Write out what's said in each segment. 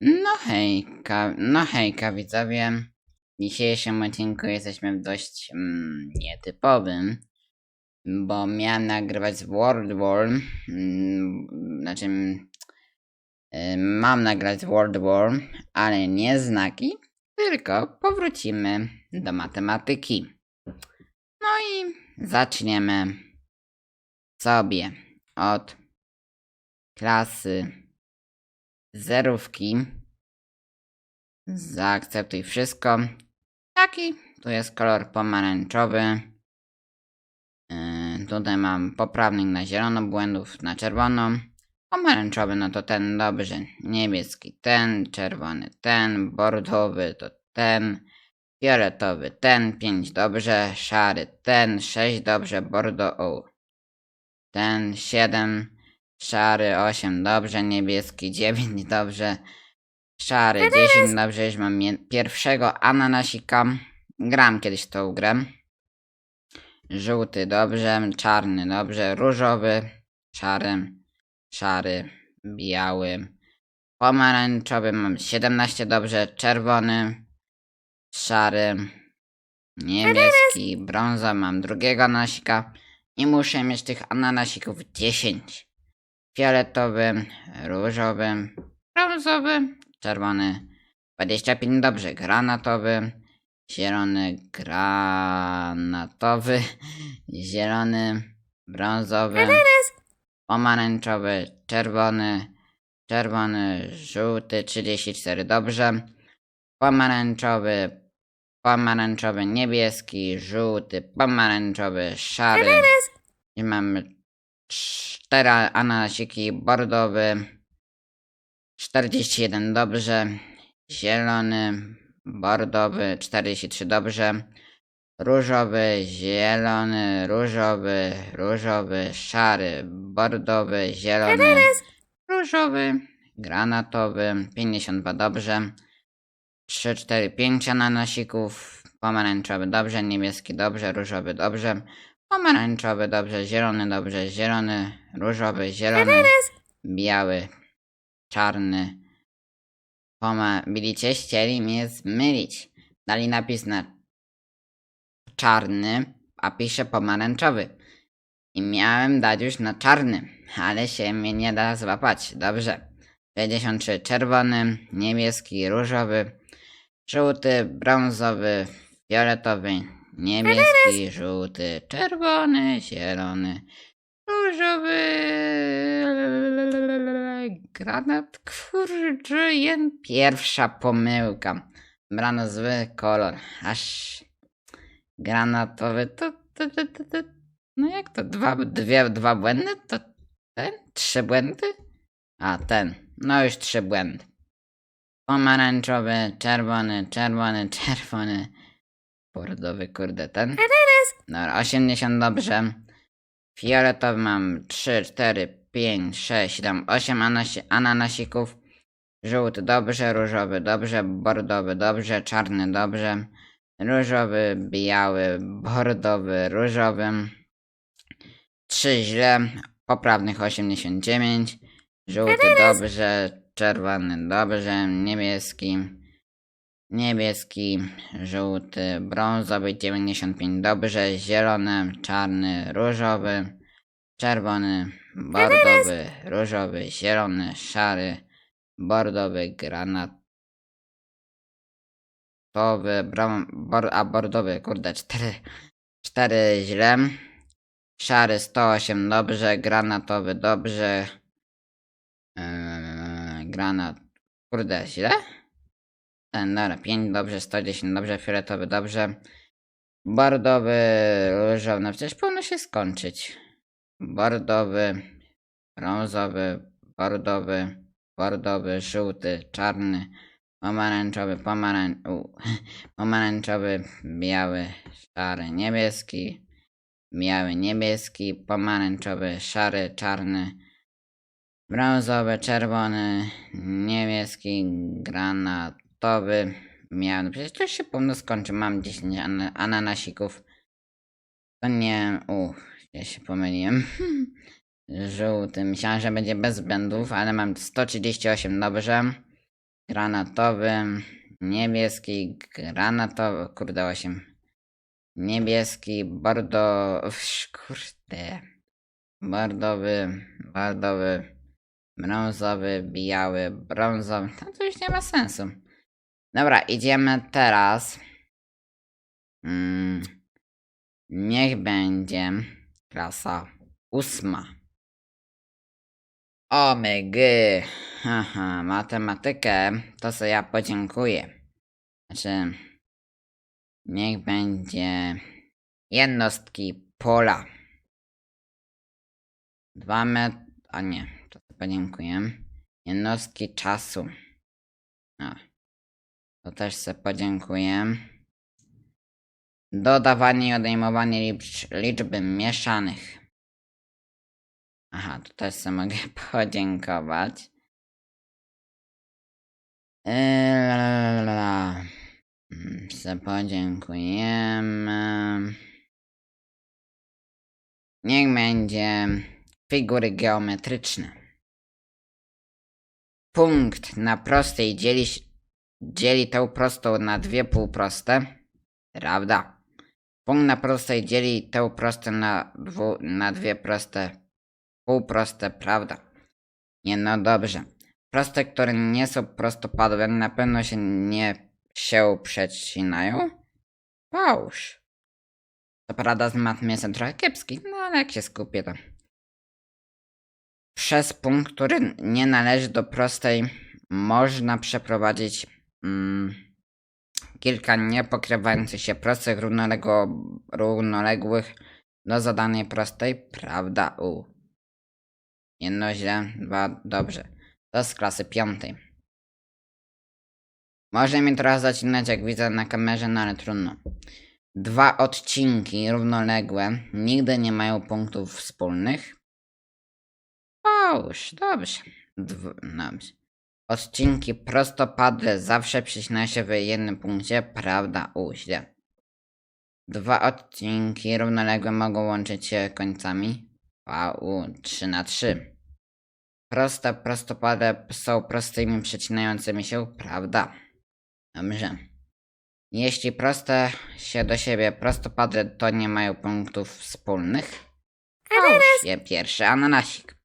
No hejka, no hejka widzowie. W dzisiejszym odcinku jesteśmy w dość mm, nietypowym, bo miałem nagrywać z World War, mm, znaczy y, mam nagrać z World War, ale nie znaki, tylko powrócimy do matematyki. No i zaczniemy sobie od klasy zerówki. Zaakceptuj wszystko. Taki, tu jest kolor pomarańczowy. Yy, tutaj mam poprawnik na zielono, błędów na czerwono. Pomarańczowy, no to ten dobrze. Niebieski ten, czerwony ten, bordowy to ten. Fioletowy ten, 5 dobrze, szary ten, 6 dobrze, bordo o. Ten 7, szary 8 dobrze, niebieski 9 dobrze, szary 10 dobrze, już mam je- pierwszego ananasika. Gram kiedyś tą grę. Żółty dobrze, czarny dobrze, różowy, szary, szary, biały, pomarańczowy mam 17 dobrze, czerwony, szary, niebieski, brąza mam drugiego ananasika. I muszę mieć tych ananasików 10. Fioletowy, różowy, brązowy, czerwony, 25 dobrze, granatowy, zielony, granatowy, zielony, brązowy, pomarańczowy, czerwony, czerwony, żółty, 34 dobrze, pomarańczowy, pomarańczowy, niebieski, żółty, pomarańczowy, szary. I mamy cztery ananasiki, bordowy, 41 dobrze, zielony, bordowy, 43 dobrze, różowy, zielony, różowy, różowy, szary, bordowy, zielony, różowy, granatowy, 52 dobrze, 3, 4, 5 ananasików, pomarańczowy dobrze, niebieski dobrze, różowy dobrze, pomarańczowy dobrze, zielony dobrze, zielony, różowy, zielony, biały, czarny. Poma... Widzicie, chcieli mnie zmylić. Dali napis na czarny, a pisze pomarańczowy. I miałem dać już na czarny, ale się mnie nie da złapać. Dobrze. 63 czerwony, niebieski, różowy, żółty, brązowy, fioletowy, niebieski, żółty, czerwony, zielony, różowy, granat, kurczę, pierwsza pomyłka. Brano zły kolor, aż granatowy, to, to, to, to, to no jak to, dwa, dwie, dwa błędy, to ten, trzy błędy? A, ten, no już trzy błędy. Pomarańczowy, czerwony, czerwony, czerwony, bordowy, kurde, ten. Dobra, 80 dobrze. Fioletowy mam 3, 4, 5, 6, 7, 8 anasi- ananasików. Żółty dobrze, różowy dobrze, bordowy dobrze, czarny dobrze, różowy, biały, bordowy, różowy. 3 źle, poprawnych 89. Żółty dobrze, czerwony dobrze, niebieski. Niebieski, żółty, brązowy 95 dobrze, zielony, czarny, różowy, czerwony, bordowy, różowy, zielony, szary, bordowy, granatowy, brom, bor, a bordowy, kurde, cztery, cztery źle, szary 108 dobrze, granatowy dobrze, yy, granat, kurde, źle? Dobra, 5 dobrze, 110 dobrze, fioletowy dobrze. Bordowy, różowy, no przecież powinno się skończyć. Bordowy, brązowy, bordowy, bordowy, żółty, czarny, pomarańczowy, pomarań... u, pomarańczowy, biały, szary, niebieski, biały, niebieski, pomarańczowy, szary, czarny, brązowy, czerwony, niebieski, granatowy. Miałem, no przecież to się powinno skończyć. Mam 10 an- ananasików. To nie, u, ja się pomyliłem. Żółty, myślałem, że będzie bez błędów, ale mam 138, dobrze. granatowy, niebieski, granatowy, kurde, 8. Niebieski, bordo, kurde, bordowy, bordowy, brązowy, biały, brązowy, to już nie ma sensu. Dobra, idziemy teraz. Mm, niech będzie klasa ósma. Omega. Haha, matematykę to co ja podziękuję. Znaczy, niech będzie jednostki pola. Dwa metry, a nie, to podziękuję. Jednostki czasu. A, to też sobie podziękuję. Dodawanie i odejmowanie licz, liczby mieszanych. Aha, tu też sobie mogę podziękować. Eee, Se podziękujemy. Niech będzie figury geometryczne. Punkt na prostej dzieli, dzieli tę prostą na dwie półproste. Prawda. Punkt na prostej dzieli tę prostą na, dwu, na dwie proste półproste, prawda? Nie, no dobrze. Proste, które nie są prostopadłe, na pewno się nie się przecinają. Fałsz. To prawda z matmy jestem trochę kiepski, no ale jak się skupię to. Przez punkt, który nie należy do prostej, można przeprowadzić kilka niepokrywających się prostych równoległo, równoległych do zadanej prostej, prawda? U. Jedno źle, dwa dobrze. To z klasy piątej. Może mi trochę zacinać, jak widzę na kamerze, no ale trudno. Dwa odcinki równoległe nigdy nie mają punktów wspólnych. Fałsz, dobrze. Dw- dobrze. Odcinki prostopadłe zawsze przycinają się w jednym punkcie, prawda? U, źle. Dwa odcinki równoległe mogą łączyć się końcami. VU 3 na 3. Proste prostopadłe są prostymi przecinającymi się, prawda? Dobrze. Jeśli proste się do siebie prostopadłe, to nie mają punktów wspólnych. Ananas. Je pierwszy ananasik.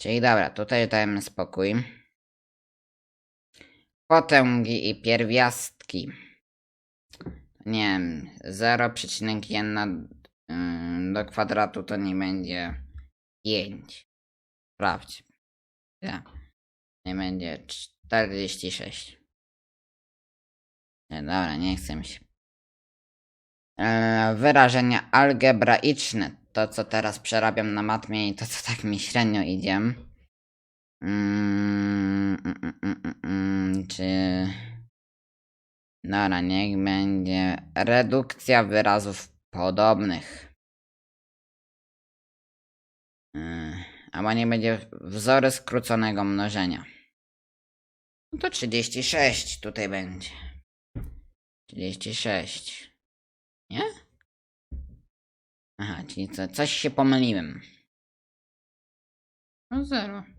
Czyli dobra, tutaj dajemy spokój. Potęgi i pierwiastki. Nie wiem, 0,1 ym, do kwadratu to nie będzie 5. Sprawdź. Ja. Nie będzie 46. Nie, dobra, nie chcę mi się. Eee, wyrażenia algebraiczne. To, co teraz przerabiam na matmie i to, co tak mi średnio idzie. Mm, mm, mm, mm, mm, mm, czy... Dobra, niech będzie redukcja wyrazów podobnych. Yy, albo nie będzie wzory skróconego mnożenia. No to 36 tutaj będzie. 36. Nie? Aha, czyli co, coś się pomyliłem. No zero.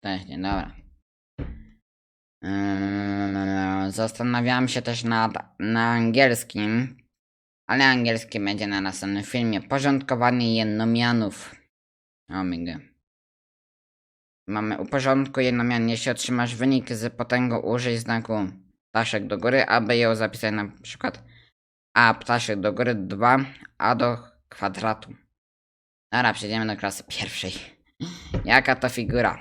Też nie, dobra. Yy, Zastanawiałem się też nad na angielskim, ale angielski będzie na następnym filmie. Porządkowanie jednomianów. Omega. Mamy uporządkuj jednomian, jeśli otrzymasz wynik z potęgą użyj znaku ptaszek do góry, aby ją zapisać na przykład a ptaszek do góry 2 a do kwadratu. Dobra, przejdziemy do klasy pierwszej. Jaka to figura?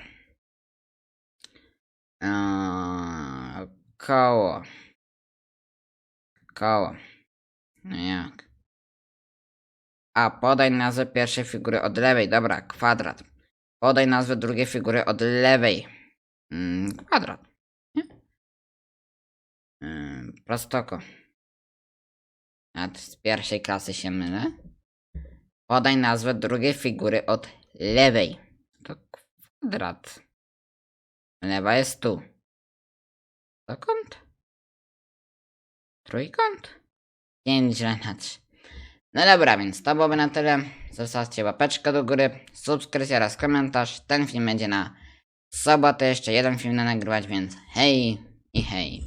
Eee, koło. Koło. No jak? A, podaj nazwę pierwszej figury od lewej. Dobra, kwadrat. Podaj nazwę drugiej figury od lewej. Mm, kwadrat. Nie? Mm, prostoko. A z pierwszej klasy się mylę. Podaj nazwę drugiej figury od lewej. To kwadrat. Lewa jest tu. To kąt. Trójkąt. Pięć źle na. No dobra, więc to byłoby na tyle. Zostawcie łapeczkę do góry, subskrypcja oraz komentarz. Ten film będzie na sobotę jeszcze jeden film na nagrywać, więc hej i hej.